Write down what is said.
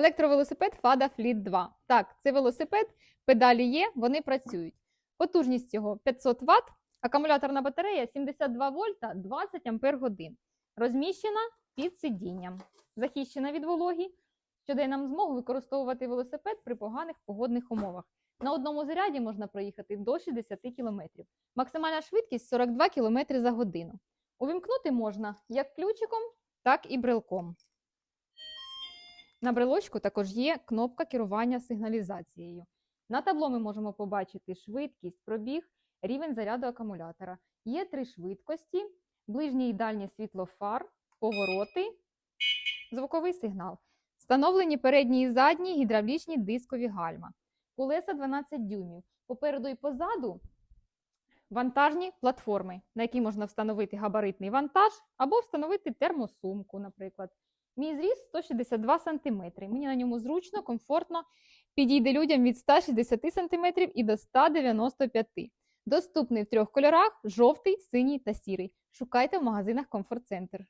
Електровелосипед Fada Fleet 2. Так, це велосипед, педалі є, вони працюють. Потужність його 500 Вт, акумуляторна батарея 72 вольта 20 ампер годин. Розміщена під сидінням, захищена від вологі, що дає нам змогу використовувати велосипед при поганих погодних умовах. На одному заряді можна проїхати до 60 км. Максимальна швидкість 42 км за годину. Увімкнути можна як ключиком, так і брелком. На брелочку також є кнопка керування сигналізацією. На табло ми можемо побачити швидкість, пробіг, рівень заряду акумулятора. Є три швидкості: ближнє і дальнє світло фар, повороти, звуковий сигнал. Встановлені передні і задні гідравлічні дискові гальма. Колеса 12 дюймів. Попереду і позаду вантажні платформи, на які можна встановити габаритний вантаж або встановити термосумку, наприклад. Мій зріст 162 см. Мені на ньому зручно, комфортно, підійде людям від 160 см і до 195 Доступний в трьох кольорах: жовтий, синій та сірий. Шукайте в магазинах Комфорт Центр.